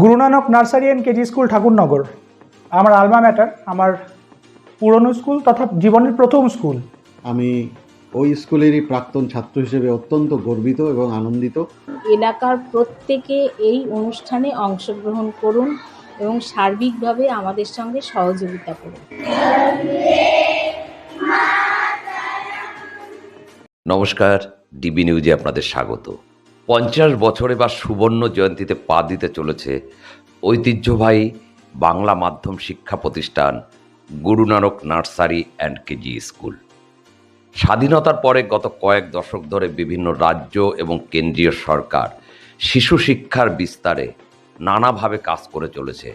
Guru Nanak nursery and KG school Thakurnagar. আমার alma matter আমার পুরনো স্কুল তথা জীবনের প্রথম স্কুল। আমি ওই স্কুলেরই প্রাক্তন ছাত্র হিসেবে অত্যন্ত গর্বিত এবং আনন্দিত। এলাকার প্রত্যেকে এই অনুষ্ঠানে অংশগ্রহণ করুন এবং সার্বিকভাবে আমাদের সঙ্গে সহযোগিতা করুন। নমস্কার ডিবি নিউজে আপনাদের স্বাগত। পঞ্চাশ বছরে বা সুবর্ণ জয়ন্তীতে পা দিতে চলেছে ঐতিহ্যবাহী বাংলা মাধ্যম শিক্ষা প্রতিষ্ঠান Guru Nanak nursery and KG school. স্বাধীনতার পরে গত কয়েক দশক ধরে বিভিন্ন রাজ্য এবং কেন্দ্রীয় সরকার শিশু শিক্ষার বিস্তারে নানাভাবে কাজ করে চলেছে।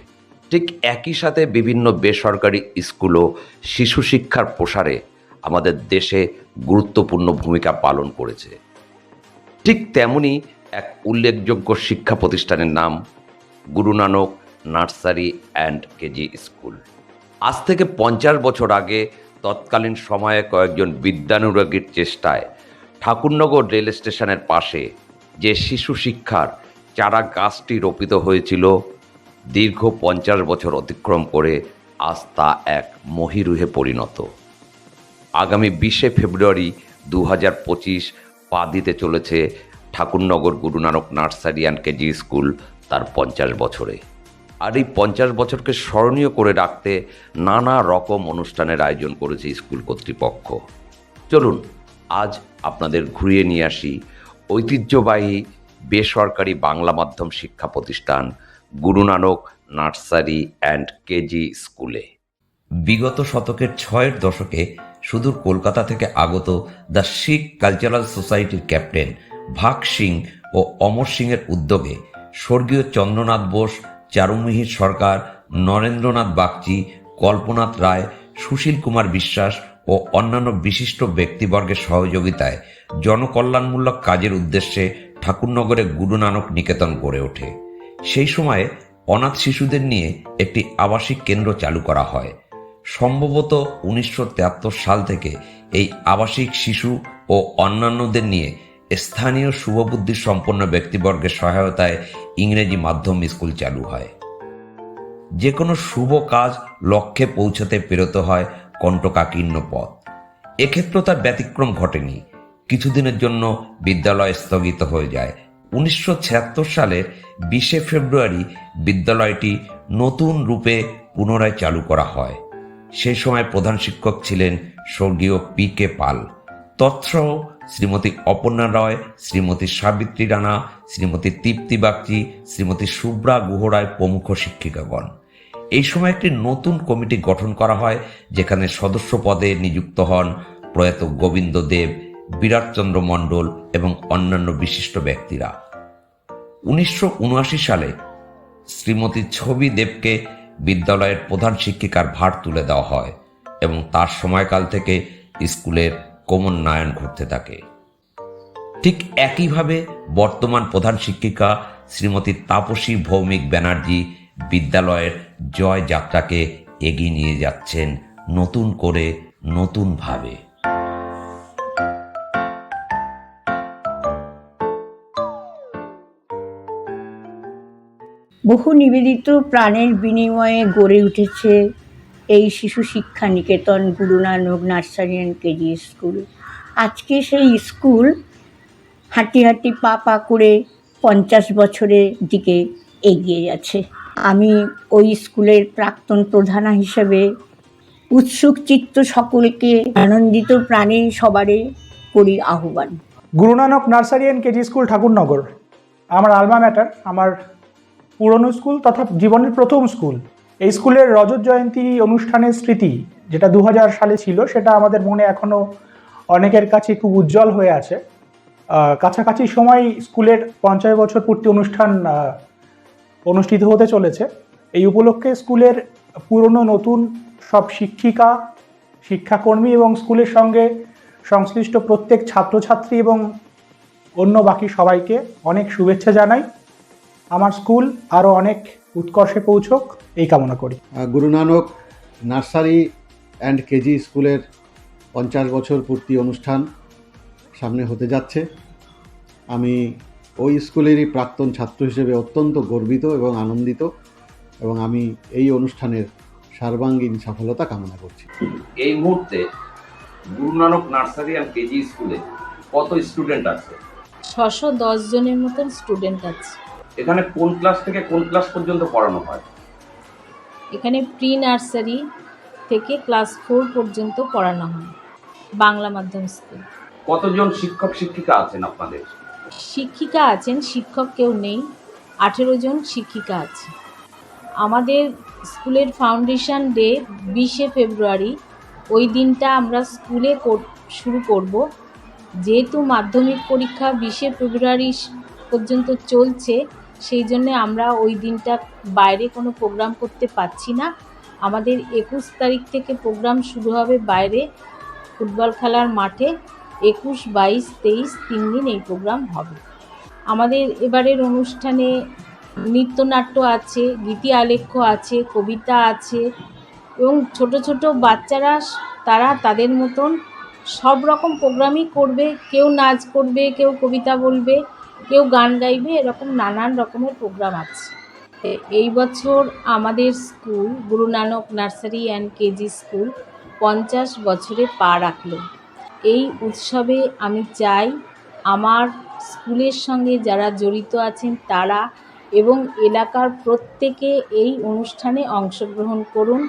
ঠিক একই সাথে বিভিন্ন বেসরকারি স্কুলও শিশু শিক্ষার প্রসারে আমাদের দেশে গুরুত্বপূর্ণ ভূমিকা পালন করেছে। ঠিক তেমনি এক উল্লেখযোগ্য শিক্ষা প্রতিষ্ঠানের নাম Guru Nanak nursery and KG school. আজ থেকে পঞ্চাশ বছর আগে তৎকালীন সময়ে কয়েকজন বিদ্যানুরাগীর চেষ্টায় ঠাকুরনগর রেল স্টেশনের পাশে যে শিশু শিক্ষার চারা গাছটি রোপিত হয়েছিল, দীর্ঘ পঞ্চাশ বছর অতিক্রম করে আজ তা এক মহিরুহে পরিণত। আগামী বিশে ফেব্রুয়ারি দু হাজার পঁচিশ পা দিতে চলেছে Thakurnagar Guru Nanak nursery and KG school তার পঞ্চাশ বছরে। আর এই পঞ্চাশ বছরকে স্মরণীয় করে রাখতে নানা রকম অনুষ্ঠানের আয়োজন করেছে স্কুল কর্তৃপক্ষ। চলুন, আজ আপনাদের ঘুরিয়ে নিয়ে আসি ঐতিহ্যবাহী বেসরকারি বাংলা মাধ্যম শিক্ষা প্রতিষ্ঠান গুরু নানক নার্সারি অ্যান্ড কেজি স্কুলে। বিগত শতকের ছয়ের দশকে সুদূর কলকাতা থেকে আগত দ্য শিখ কালচারাল সোসাইটির ক্যাপ্টেন ভাগ সিং ও অমর সিংয়ের উদ্যোগে স্বর্গীয় চন্দ্রনাথ বোস চারুমিহির সরকার, নরেন্দ্রনাথ বাগচি, কল্পনাথ রায়, সুশীল কুমার বিশ্বাস ও অন্যান্য বিশিষ্ট ব্যক্তিবর্গের সহযোগিতায় জনকল্যাণমূলক কাজের উদ্দেশ্যে ঠাকুরনগরে গুরু নানক নিকেতন গড়ে ওঠে। সেই সময়ে অনাথ শিশুদের নিয়ে একটি আবাসিক কেন্দ্র চালু করা হয়। সম্ভবত উনিশশো সাল থেকে এই আবাসিক শিশু ও অন্যান্যদের নিয়ে স্থানীয় শুভবুদ্ধি সম্পন্ন ব্যক্তিবর্গের সহায়তায় ইংরেজি মাধ্যম স্কুল চালু হয়। যে কোনো শুভ কাজ লক্ষ্যে পৌঁছাতে পেরোতে হয় কণ্ঠকাকীর্ণ পথ। এক্ষেত্রেও তার ব্যতিক্রম ঘটেনি। কিছুদিনের জন্য বিদ্যালয় স্থগিত হয়ে যায়। উনিশশো সালের বিশে ফেব্রুয়ারি বিদ্যালয়টি নতুন রূপে পুনরায় চালু করা হয়। সেই সময় প্রধান শিক্ষক ছিলেন স্বর্গীয় পি কে পাল। তৎসহ শ্রীমতী অপর্ণা রয়, শ্রীমতী সাবিত্রী রানা শ্রীমতী তৃপ্তি বাগচি, শ্রীমতী শুভ্রা গুহরায় প্রমুখ শিক্ষিকাগণ। এই সময় একটি নতুন কমিটি গঠন করা হয়, যেখানে সদস্য পদে নিযুক্ত হন প্রয়াত গোবিন্দ দেব, বিরাটচন্দ্র মণ্ডল এবং অন্যান্য বিশিষ্ট ব্যক্তিরা। উনিশশো উনআশি সালে শ্রীমতী ছবি দেবকে বিদ্যালয়ের প্রধান শিক্ষিকার ভার তুলে দেওয়া হয় এবং তার সময়কাল থেকে স্কুলের ক্রমোন্নয়ন ঘটতে থাকে। ঠিক একইভাবে বর্তমান প্রধান শিক্ষিকা শ্রীমতী তাপসী ভৌমিক ব্যানার্জি বিদ্যালয়ের জয় যাত্রাকে এগিয়ে নিয়ে যাচ্ছেন নতুন করে, নতুনভাবে। বহু নিবেদিত প্রাণের বিনিময়ে গড়ে উঠেছে এই Shishu Shiksha Niketan Guru Nanak nursery and KG school. আজকে সেই স্কুল হাঁটি হাঁটি পা পা করে পঞ্চাশ বছরের দিকে এগিয়ে যাচ্ছে। আমি ওই স্কুলের প্রাক্তন প্রধানা হিসেবে উৎসুক চিত্ত সকলকে আনন্দিত প্রাণে সবারে করি আহ্বান। Guru Nanak nursery and KG school Thakurnagar. আমার আলমা ম্যাটার, আমার পুরনো স্কুল তথা জীবনের প্রথম স্কুল। এই স্কুলের রজত জয়ন্তী অনুষ্ঠানের স্মৃতি, যেটা দু হাজার সালে ছিল, সেটা আমাদের মনে এখনও অনেকের কাছে খুব উজ্জ্বল হয়ে আছে। কাছাকাছি সময় স্কুলের পঞ্চাশ বছর পূর্তি অনুষ্ঠান অনুষ্ঠিত হতে চলেছে। এই উপলক্ষে স্কুলের পুরনো নতুন সব শিক্ষিকা, শিক্ষাকর্মী এবং স্কুলের সঙ্গে সংশ্লিষ্ট প্রত্যেক ছাত্রছাত্রী এবং অন্য বাকি সবাইকে অনেক শুভেচ্ছা জানাই। আমার স্কুল আরও অনেক উৎকর্ষে পৌঁছক এই কামনা করি। গুরু নানক নার্সারি অ্যান্ড কেজি স্কুলের পঞ্চাশ বছর পূর্তি অনুষ্ঠান সামনে হতে যাচ্ছে। আমি ওই স্কুলেরই প্রাক্তন ছাত্র হিসেবে অত্যন্ত গর্বিত এবং আনন্দিত এবং আমি এই অনুষ্ঠানের সর্বাঙ্গীন সফলতা কামনা করছি। এই মুহূর্তে গুরু নানক নার্সারি অ্যান্ড কেজি স্কুলে কত স্টুডেন্ট আছে? ছশো দশ জনের মতন স্টুডেন্ট আছে। এখানে কোন ক্লাস থেকে কোন ক্লাস পর্যন্ত পড়ানো হয়? এখানে প্রি নার্সারি থেকে ক্লাস ফোর পর্যন্ত পড়ানো হয় বাংলা মাধ্যম স্কুল। কতজন শিক্ষক শিক্ষিকা আছেন আপনাদের? শিক্ষিকা আছেন শিক্ষক কেউ নেই আঠেরো জন শিক্ষিকা আছে। আমাদের স্কুলের ফাউন্ডেশন ডে বিশে ফেব্রুয়ারি ওই দিনটা আমরা স্কুলে শুরু করব। যেহেতু মাধ্যমিক পরীক্ষা বিশে ফেব্রুয়ারি পর্যন্ত চলছে, সেই জন্যে আমরা ওই দিনটা বাইরে কোনো প্রোগ্রাম করতে পারছি না। আমাদের একুশ তারিখ থেকে প্রোগ্রাম শুরু হবে বাইরে ফুটবল খেলার মাঠে। একুশ, বাইশ, তেইশ, তিন দিন এই প্রোগ্রাম হবে। আমাদের এবারের অনুষ্ঠানে নৃত্যনাট্য আছে, গীতি আলেখ্য আছে, কবিতা আছে এবং ছোট ছোট বাচ্চারা তারা তাদের মতন সব রকম প্রোগ্রামই করবে। কেউ নাচ করবে, কেউ কবিতা বলবে। কেউ গান গাইবে, এরকম নানান রকমের প্রোগ্রাম আছে। এই বছর আমাদের school Guru Nanak nursery and KG school পঞ্চাশ বছরে পা রাখল। এই উৎসবে আমি চাই আমার স্কুলের সঙ্গে যারা জড়িত আছেন তারা এবং এলাকার প্রত্যেকে এই অনুষ্ঠানে অংশগ্রহণ করুন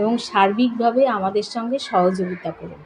এবং সার্বিকভাবে আমাদের সঙ্গে সহযোগিতা করুন।